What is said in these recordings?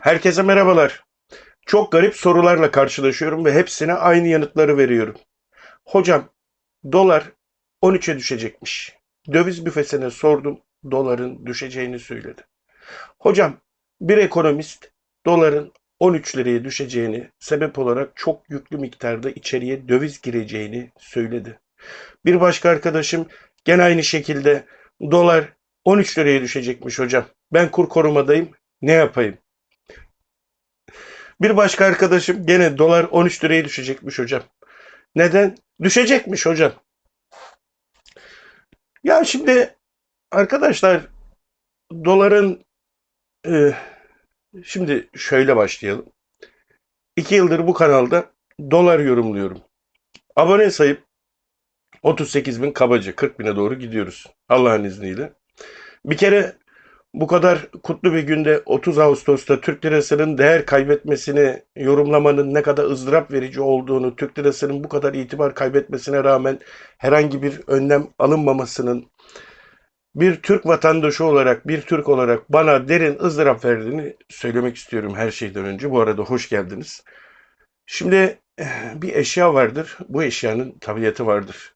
Herkese merhabalar. Çok garip sorularla karşılaşıyorum ve hepsine aynı yanıtları veriyorum. Hocam, dolar 13'e düşecekmiş. Döviz büfesine sordum, doların düşeceğini söyledi. Hocam, bir ekonomist doların 13 liraya düşeceğini, sebep olarak çok yüklü miktarda içeriye döviz gireceğini söyledi. Bir başka arkadaşım gene aynı şekilde dolar 13 liraya düşecekmiş hocam. Ben kur korumadayım, ne yapayım? Bir başka arkadaşım gene dolar 13 liraya düşecekmiş hocam. Neden? Düşecekmiş hocam. Ya şimdi arkadaşlar doların e, şimdi şöyle başlayalım. İki yıldır bu kanalda dolar yorumluyorum. Abone sayıp 38 bin kabaca 40 bine doğru gidiyoruz. Allah'ın izniyle. Bir kere bu kadar kutlu bir günde 30 Ağustos'ta Türk lirasının değer kaybetmesini yorumlamanın ne kadar ızdırap verici olduğunu, Türk lirasının bu kadar itibar kaybetmesine rağmen herhangi bir önlem alınmamasının bir Türk vatandaşı olarak, bir Türk olarak bana derin ızdırap verdiğini söylemek istiyorum her şeyden önce. Bu arada hoş geldiniz. Şimdi eh, bir eşya vardır. Bu eşyanın tabiatı vardır.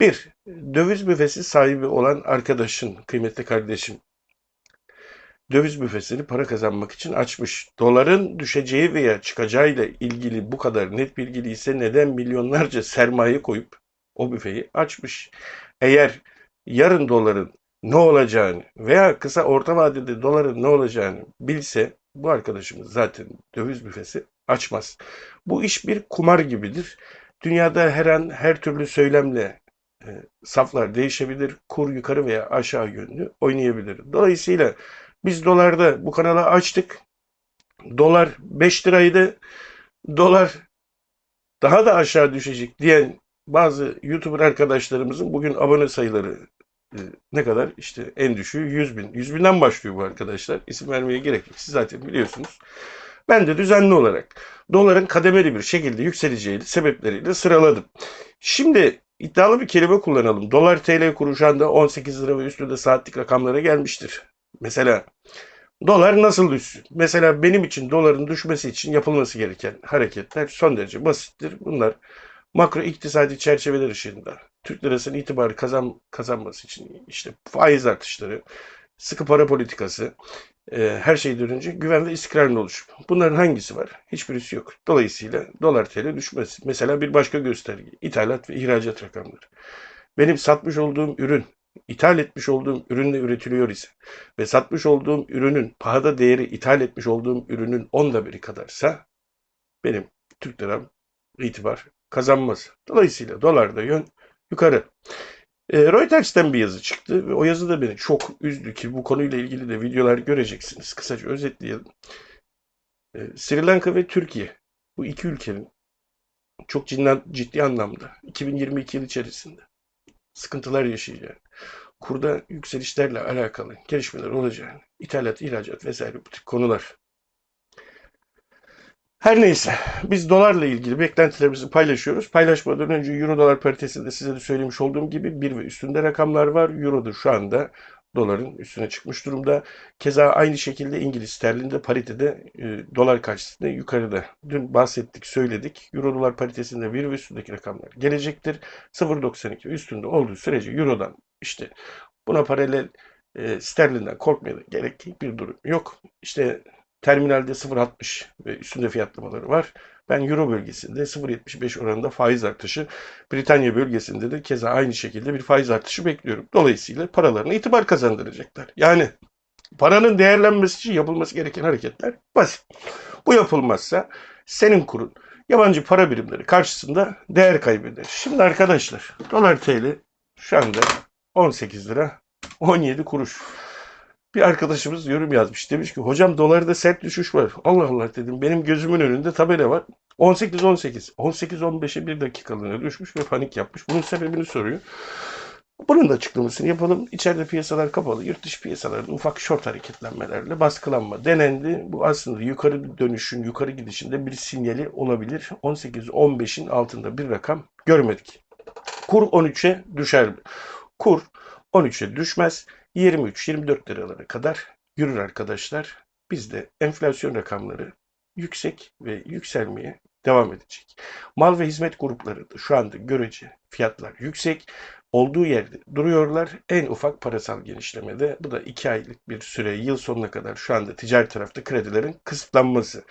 Bir, döviz büfesi sahibi olan arkadaşın, kıymetli kardeşim, döviz büfesini para kazanmak için açmış. Doların düşeceği veya çıkacağıyla ilgili bu kadar net bilgili ise neden milyonlarca sermaye koyup o büfeyi açmış? Eğer yarın doların ne olacağını veya kısa orta vadede doların ne olacağını bilse bu arkadaşımız zaten döviz büfesi açmaz. Bu iş bir kumar gibidir. Dünyada her an her türlü söylemle e, saflar değişebilir. Kur yukarı veya aşağı yönlü oynayabilir. Dolayısıyla biz dolarda bu kanalı açtık. Dolar 5 liraydı. Dolar daha da aşağı düşecek diyen bazı YouTuber arkadaşlarımızın bugün abone sayıları e, ne kadar? İşte en düşüğü 100 bin. 100 binden başlıyor bu arkadaşlar. İsim vermeye gerek yok. Siz zaten biliyorsunuz. Ben de düzenli olarak doların kademeli bir şekilde yükseleceğini sebepleriyle sıraladım. Şimdi iddialı bir kelime kullanalım. Dolar TL kuru şu anda 18 lira ve üstünde saatlik rakamlara gelmiştir. Mesela dolar nasıl düşsün? Mesela benim için doların düşmesi için yapılması gereken hareketler son derece basittir. Bunlar makro iktisadi çerçeveler ışığında Türk lirasının itibarı kazan, kazanması için işte faiz artışları, sıkı para politikası, e, her şeyden önce güven ve istikrarın oluşumu. Bunların hangisi var? Hiçbirisi yok. Dolayısıyla dolar TL düşmesi. Mesela bir başka gösterge. ithalat ve ihracat rakamları. Benim satmış olduğum ürün, ithal etmiş olduğum ürünle üretiliyor ise ve satmış olduğum ürünün pahada değeri ithal etmiş olduğum ürünün onda biri kadarsa benim Türk liram itibar kazanmaz. Dolayısıyla dolarda yön yukarı. E, Reuters'ten bir yazı çıktı ve o yazı da beni çok üzdü ki bu konuyla ilgili de videolar göreceksiniz. Kısaca özetleyelim. E, Sri Lanka ve Türkiye bu iki ülkenin çok ciddi, ciddi anlamda 2022 yıl içerisinde sıkıntılar yaşayacağını, kurda yükselişlerle alakalı gelişmeler olacağını, ithalat, ihracat vesaire bu tip konular. Her neyse biz dolarla ilgili beklentilerimizi paylaşıyoruz. Paylaşmadan önce euro dolar paritesinde size de söylemiş olduğum gibi bir ve üstünde rakamlar var. Euro da şu anda doların üstüne çıkmış durumda. Keza aynı şekilde İngiliz sterlinde paritede e, dolar karşısında yukarıda. Dün bahsettik, söyledik. Euro dolar paritesinde bir ve üstündeki rakamlar gelecektir. 0.92 üstünde olduğu sürece Euro'dan işte buna paralel e, sterlinden korkmaya da gerek bir durum yok. İşte terminalde 0.60 ve üstünde fiyatlamaları var. Ben Euro bölgesinde 0.75 oranında faiz artışı, Britanya bölgesinde de keza aynı şekilde bir faiz artışı bekliyorum. Dolayısıyla paralarına itibar kazandıracaklar. Yani paranın değerlenmesi için yapılması gereken hareketler basit. Bu yapılmazsa senin kurun yabancı para birimleri karşısında değer kaybeder. Şimdi arkadaşlar dolar TL şu anda 18 lira 17 kuruş. Bir arkadaşımız yorum yazmış. Demiş ki hocam dolarda sert düşüş var. Allah Allah dedim. Benim gözümün önünde tabela var. 18-18. 18-15'e bir dakikalığına düşmüş ve panik yapmış. Bunun sebebini soruyor. Bunun da açıklamasını yapalım. İçeride piyasalar kapalı. Yurt dışı piyasalarda ufak short hareketlenmelerle baskılanma denendi. Bu aslında yukarı dönüşün, yukarı gidişinde bir sinyali olabilir. 18-15'in altında bir rakam görmedik. Kur 13'e düşer mi? Kur 13'e düşmez. 23-24 liralara kadar yürür arkadaşlar. bizde enflasyon rakamları yüksek ve yükselmeye devam edecek. Mal ve hizmet grupları da şu anda görece fiyatlar yüksek. Olduğu yerde duruyorlar. En ufak parasal genişlemede. Bu da iki aylık bir süre yıl sonuna kadar şu anda ticari tarafta kredilerin kısıtlanması.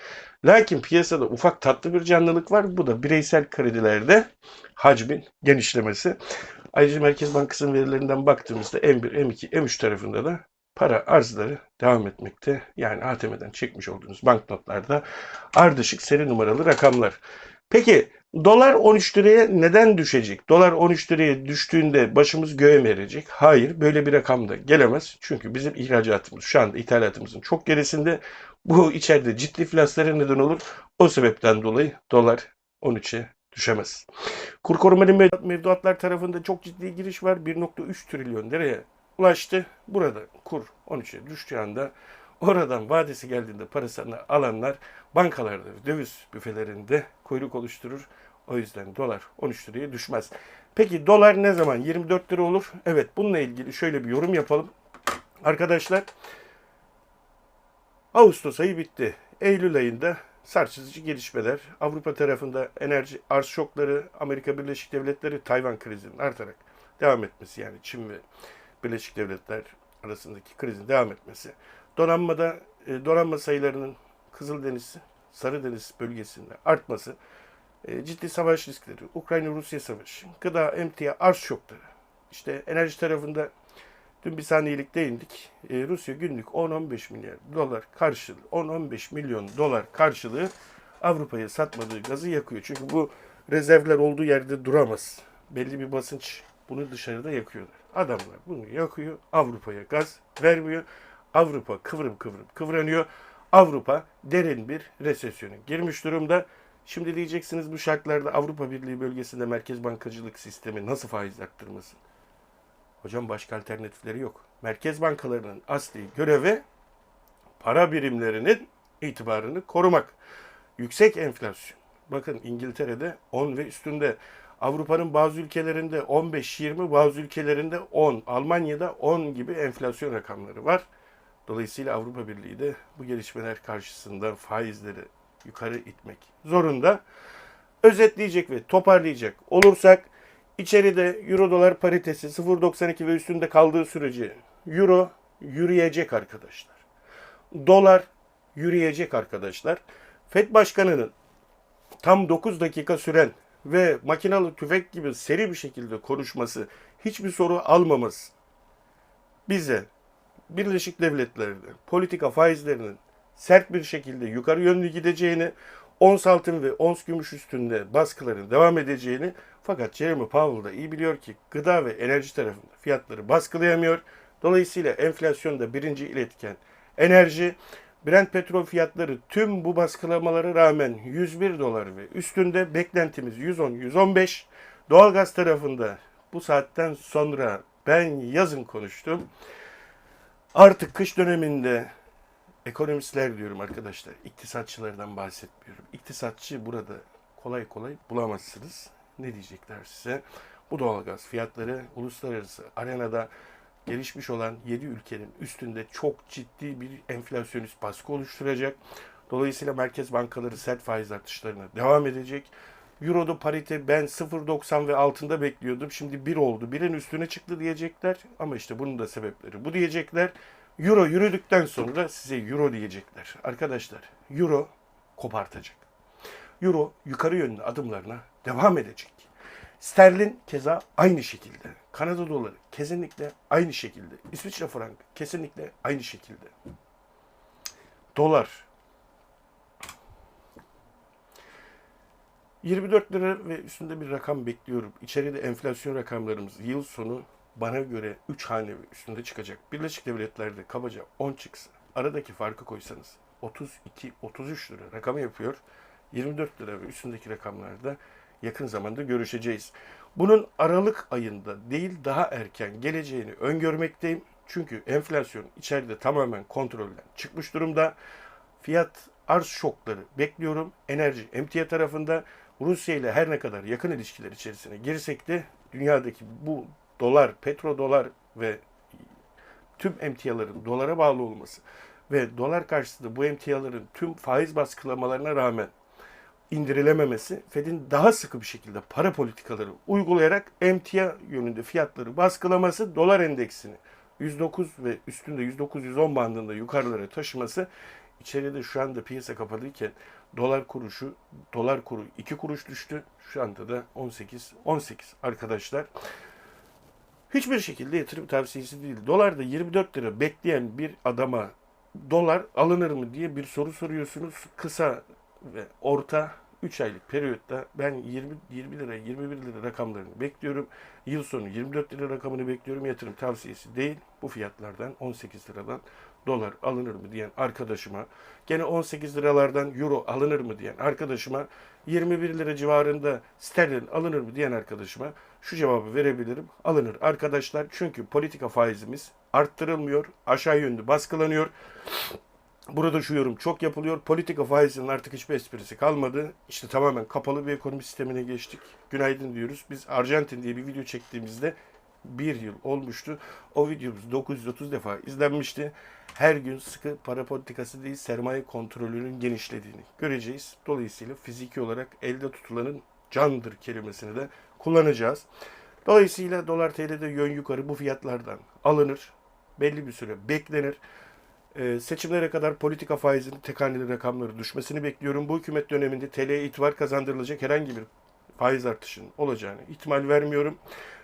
Lakin piyasada ufak tatlı bir canlılık var. Bu da bireysel kredilerde hacmin genişlemesi. Ayrıca Merkez Bankası'nın verilerinden baktığımızda M1, M2, M3 tarafında da para arzları devam etmekte. Yani ATM'den çekmiş olduğunuz banknotlarda ardışık seri numaralı rakamlar. Peki dolar 13 liraya neden düşecek? Dolar 13 liraya düştüğünde başımız göğe mi erecek? Hayır böyle bir rakam da gelemez. Çünkü bizim ihracatımız şu anda ithalatımızın çok gerisinde. Bu içeride ciddi iflaslara neden olur. O sebepten dolayı dolar 13'e düşemez. Kur korumalı mev- mevduatlar tarafında çok ciddi giriş var. 1.3 trilyon liraya ulaştı. Burada kur 13'e düştüğü anda oradan vadesi geldiğinde parasını alanlar bankalarda, döviz büfelerinde kuyruk oluşturur. O yüzden dolar 13 liraya düşmez. Peki dolar ne zaman 24 lira olur? Evet bununla ilgili şöyle bir yorum yapalım. Arkadaşlar Ağustos ayı bitti. Eylül ayında sarsıcı gelişmeler, Avrupa tarafında enerji arz şokları, Amerika Birleşik Devletleri Tayvan krizinin artarak devam etmesi yani Çin ve Birleşik Devletler arasındaki krizin devam etmesi. Donanmada e, donanma sayılarının Kızıldeniz, Sarıdeniz bölgesinde artması, e, ciddi savaş riskleri, Ukrayna-Rusya savaşı, gıda, emtia, arz şokları. İşte enerji tarafında dün bir saniyelik değindik. E, Rusya günlük 10-15 milyar dolar karşılığı, 10-15 milyon dolar karşılığı Avrupa'ya satmadığı gazı yakıyor. Çünkü bu rezervler olduğu yerde duramaz. Belli bir basınç bunu dışarıda yakıyorlar. Adamlar bunu yakıyor, Avrupa'ya gaz vermiyor. Avrupa kıvrım kıvrım kıvranıyor. Avrupa derin bir resesyona girmiş durumda. Şimdi diyeceksiniz bu şartlarda Avrupa Birliği bölgesinde merkez bankacılık sistemi nasıl faiz arttırmasın? Hocam başka alternatifleri yok. Merkez bankalarının asli görevi para birimlerinin itibarını korumak. Yüksek enflasyon. Bakın İngiltere'de 10 ve üstünde. Avrupa'nın bazı ülkelerinde 15-20, bazı ülkelerinde 10. Almanya'da 10 gibi enflasyon rakamları var. Dolayısıyla Avrupa Birliği de bu gelişmeler karşısında faizleri yukarı itmek zorunda. Özetleyecek ve toparlayacak olursak içeride euro dolar paritesi 0.92 ve üstünde kaldığı sürece euro yürüyecek arkadaşlar. Dolar yürüyecek arkadaşlar. Fed Başkanı'nın tam 9 dakika süren ve makinalı tüfek gibi seri bir şekilde konuşması, hiçbir soru almaması bize Birleşik Devletler'de politika faizlerinin sert bir şekilde yukarı yönlü gideceğini, ons altın ve ons gümüş üstünde baskıların devam edeceğini fakat Jeremy Powell da iyi biliyor ki gıda ve enerji tarafında fiyatları baskılayamıyor. Dolayısıyla enflasyonda birinci iletken enerji, Brent petrol fiyatları tüm bu baskılamalara rağmen 101 dolar ve üstünde beklentimiz 110-115. Doğalgaz tarafında bu saatten sonra ben yazın konuştum. Artık kış döneminde ekonomistler diyorum arkadaşlar, iktisatçılardan bahsetmiyorum. İktisatçı burada kolay kolay bulamazsınız. Ne diyecekler size? Bu doğalgaz fiyatları uluslararası arenada gelişmiş olan 7 ülkenin üstünde çok ciddi bir enflasyonist baskı oluşturacak. Dolayısıyla merkez bankaları sert faiz artışlarına devam edecek. Euro'da parite ben 0.90 ve altında bekliyordum. Şimdi 1 oldu. 1'in üstüne çıktı diyecekler. Ama işte bunun da sebepleri bu diyecekler. Euro yürüdükten sonra size Euro diyecekler. Arkadaşlar Euro kopartacak. Euro yukarı yönlü adımlarına devam edecek. Sterlin keza aynı şekilde. Kanada doları kesinlikle aynı şekilde. İsviçre frangı kesinlikle aynı şekilde. Dolar 24 lira ve üstünde bir rakam bekliyorum. İçeride enflasyon rakamlarımız yıl sonu bana göre 3 hane üstünde çıkacak. Birleşik Devletler'de kabaca 10 çıksa, aradaki farkı koysanız 32-33 lira rakamı yapıyor. 24 lira ve üstündeki rakamlarda yakın zamanda görüşeceğiz. Bunun Aralık ayında değil daha erken geleceğini öngörmekteyim. Çünkü enflasyon içeride tamamen kontrolden çıkmış durumda. Fiyat arz şokları bekliyorum. Enerji emtia tarafında Rusya ile her ne kadar yakın ilişkiler içerisine girsek de dünyadaki bu dolar, petrodolar ve tüm emtiaların dolara bağlı olması ve dolar karşısında bu emtiaların tüm faiz baskılamalarına rağmen indirilememesi Fed'in daha sıkı bir şekilde para politikaları uygulayarak emtia yönünde fiyatları baskılaması dolar endeksini 109 ve üstünde 109-110 bandında yukarılara taşıması içeride şu anda piyasa kapalıyken dolar kuruşu dolar kuru 2 kuruş düştü. Şu anda da 18 18 arkadaşlar. Hiçbir şekilde yatırım tavsiyesi değil. Dolarda 24 lira bekleyen bir adama dolar alınır mı diye bir soru soruyorsunuz. Kısa ve orta 3 aylık periyotta ben 20 20 lira 21 lira rakamlarını bekliyorum. Yıl sonu 24 lira rakamını bekliyorum. Yatırım tavsiyesi değil. Bu fiyatlardan 18 liradan dolar alınır mı diyen arkadaşıma, gene 18 liralardan euro alınır mı diyen arkadaşıma, 21 lira civarında sterlin alınır mı diyen arkadaşıma şu cevabı verebilirim. Alınır arkadaşlar çünkü politika faizimiz arttırılmıyor, aşağı yönlü baskılanıyor. Burada şu yorum çok yapılıyor. Politika faizinin artık hiçbir esprisi kalmadı. İşte tamamen kapalı bir ekonomi sistemine geçtik. Günaydın diyoruz. Biz Arjantin diye bir video çektiğimizde bir yıl olmuştu. O videomuz 930 defa izlenmişti. Her gün sıkı para politikası değil sermaye kontrolünün genişlediğini göreceğiz. Dolayısıyla fiziki olarak elde tutulanın candır kelimesini de kullanacağız. Dolayısıyla dolar TL'de yön yukarı bu fiyatlardan alınır. Belli bir süre beklenir. Ee, seçimlere kadar politika faizinin tek rakamları düşmesini bekliyorum. Bu hükümet döneminde TL'ye itibar kazandırılacak herhangi bir faiz artışının olacağını ihtimal vermiyorum.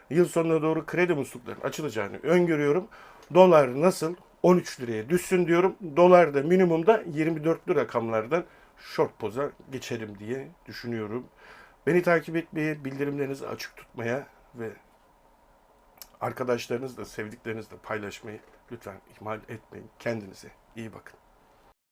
Yıl sonuna doğru kredi musluklarının açılacağını öngörüyorum. Dolar nasıl? 13 liraya düşsün diyorum. Dolar da minimumda 24'lü rakamlardan short poza geçerim diye düşünüyorum. Beni takip etmeye, bildirimlerinizi açık tutmaya ve arkadaşlarınızla, sevdiklerinizle paylaşmayı lütfen ihmal etmeyin. Kendinize iyi bakın.